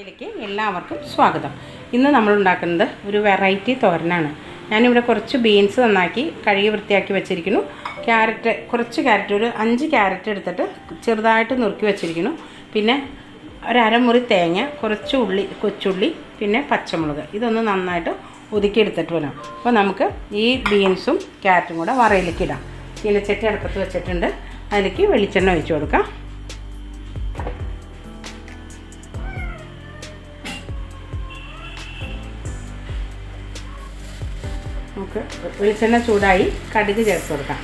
ഇതിലേക്ക് എല്ലാവർക്കും സ്വാഗതം. ഇന്ന് നമ്മൾ ഉണ്ടാക്കുന്നത് ഒരു വെറൈറ്റി തോരനാണ്. ഞാനിവിടെ കുറച്ച് ബീൻസ് നന്നാക്കി കഴുകി വൃത്തിയാക്കി വെച്ചിരിക്കുന്നു. ക്യാരറ്റ് കുറച്ച് ക്യാരറ്റ് ഒരു അഞ്ച് ക്യാരറ്റ് എടുത്തിട്ട് ചെറുതായിട്ട് നുറുക്കി വെച്ചിരിക്കുന്നു. പിന്നെ ഒരമുറി തേങ്ങ കുറച്ച് ഉള്ളി കൊച്ചുള്ളി പിന്നെ പച്ചമുളക്. ഇതൊന്ന് നന്നായിട്ട് ഒതുക്കിയെടുത്തിട്ട് വരാം. അപ്പോൾ നമുക്ക് ഈ ബീൻസും ക്യാരറ്റും കൂടെ വറയിലേക്ക് ഇടാം. ചീനച്ചട്ടി അടുപ്പത്ത് വെച്ചിട്ടുണ്ട്. അതിലേക്ക് വെളിച്ചെണ്ണ ഒഴിച്ചു കൊടുക്കാം. നമുക്ക് വെളിച്ചെണ്ണ ചൂടായി കടുക് ചേർത്ത് കൊടുക്കാം.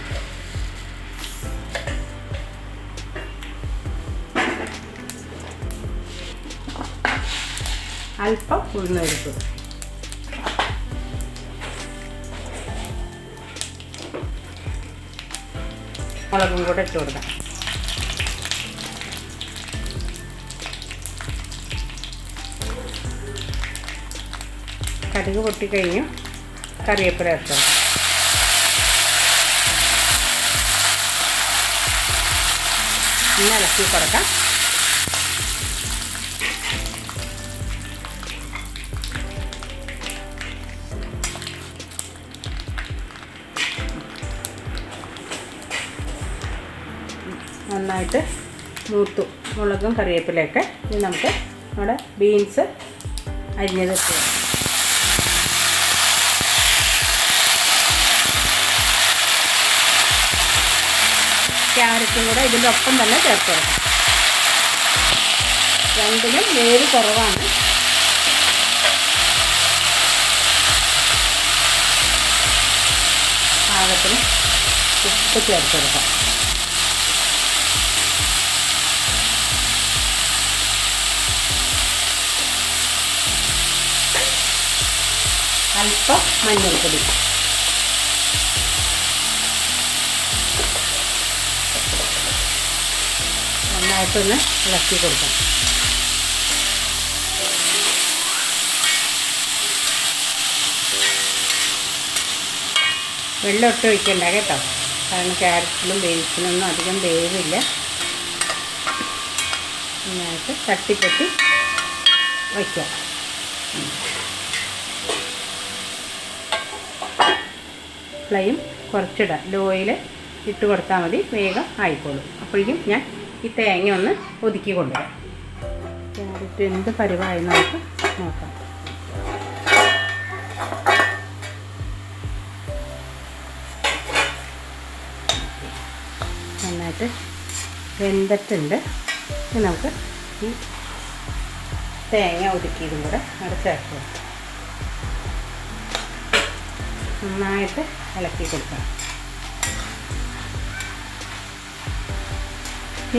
അല്പം ഉഴുന്നെടുത്തു മുളകും കൂടെ ഇട്ട് കൊടുക്കാം. കടുക് പൊട്ടിക്കഴിഞ്ഞു. കറിവേപ്പില ഇട്ടു ഒന്ന് ഇളക്കി കൊടുക്കാം. നന്നായിട്ട് മൂത്തു മുളകും കറിവേപ്പിലയൊക്കെ. ഇനി നമുക്ക് നമ്മുടെ ബീൻസ് അരിഞ്ഞത് ക്യാരറ്റും കൂടെ ഇതിന്റെ ഒപ്പം തന്നെ ചേർത്ത് കൊടുക്കാം. രണ്ടിനും വേര് കുറവാണ്. പാകത്തിന് ഉപ്പ് ചേർത്ത് കൊടുക്കാം. അല്പം മഞ്ഞൾപ്പൊടി. നന്നായിട്ടൊന്ന് ഇളക്കി കൊടുക്കാം. വെള്ളം ഒട്ടും ഒഴിക്കണ്ട കേട്ടോ. കാരണം ക്യാരറ്റിലും ബീൻസിനൊന്നും അധികം വേവില്ല. നന്നായിട്ട് തട്ടിപ്പൊട്ടി വയ്ക്കാം. ഫ്ലെയിം കുറച്ചിടാം. ലോയിൽ ഇട്ട് കൊടുത്താൽ മതി. വേഗം ആയിക്കോളും. അപ്പോഴേക്കും ഞാൻ ഈ തേങ്ങ ഒന്ന് ഒതുക്കി കൊണ്ടുവരാം. ക്യാരറ്റ് എന്ത് പരിവായി നമുക്ക് നോക്കാം. നന്നായിട്ട് വെന്തിട്ടുണ്ട്. ഇനി നമുക്ക് ഈ തേങ്ങ ഒതുക്കിയതും കൂടെ അവിടെ ചേർത്ത് കൊടുക്കാം. നന്നായിട്ട് ഇളക്കി കൊടുക്കാം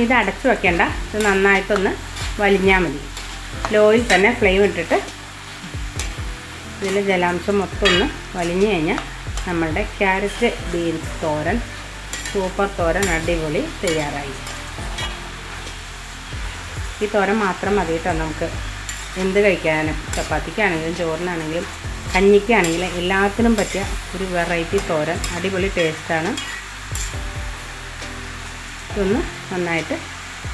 ഇത് അടച്ചു വെക്കേണ്ട. ഇത് നന്നായിട്ടൊന്ന് വലിഞ്ഞാൽ മതി. ലോയിൽ തന്നെ ഫ്ലെയിം ഇട്ടിട്ട് ഇതിന്റെ ജലാംശം മൊത്തം ഒന്ന് വലിഞ്ഞു കഴിഞ്ഞാൽ നമ്മളുടെ ക്യാരറ്റ് ബീൻസ് തോരൻ സൂപ്പർ തോരൻ അടിപൊളി തയ്യാറായി. ഈ തോരൻ മാത്രം മതി കേട്ടോ നമുക്ക്. എന്ത് കഴിക്കാനും? ചപ്പാത്തിക്കാണെങ്കിലും ചോറിനാണെങ്കിലും കഞ്ഞിക്കാണെങ്കിലും എല്ലാത്തിനും പറ്റിയ ഒരു വെറൈറ്റി തോരൻ. അടിപൊളി ടേസ്റ്റാണ് ഇതൊന്ന് നന്നായിട്ട്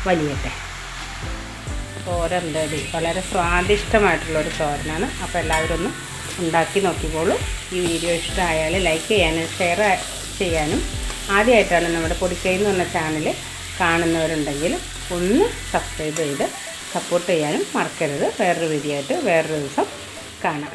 വലിയട്ടെ. തോരൻ റെഡി വളരെ സ്വാദിഷ്ടമായിട്ടുള്ളൊരു തോരനാണ് അപ്പോൾ എല്ലാവരും ഒന്ന് ഉണ്ടാക്കി നോക്കിക്കോളൂ. ഈ വീഡിയോ ഇഷ്ടമായാൽ ലൈക്ക് ചെയ്യാനും ഷെയർ ചെയ്യാനും ആദ്യമായിട്ടാണ് നമ്മുടെ പൊടിക്കൈ എന്ന് പറഞ്ഞ ചാനൽ കാണുന്നവരുണ്ടെങ്കിൽ ഒന്ന് സബ്സ്ക്രൈബ് ചെയ്ത് സപ്പോർട്ട് ചെയ്യാനും മറക്കരുത്. വേറൊരു വീഡിയോ ആയിട്ട് വേറൊരു ദിവസം കാണാം.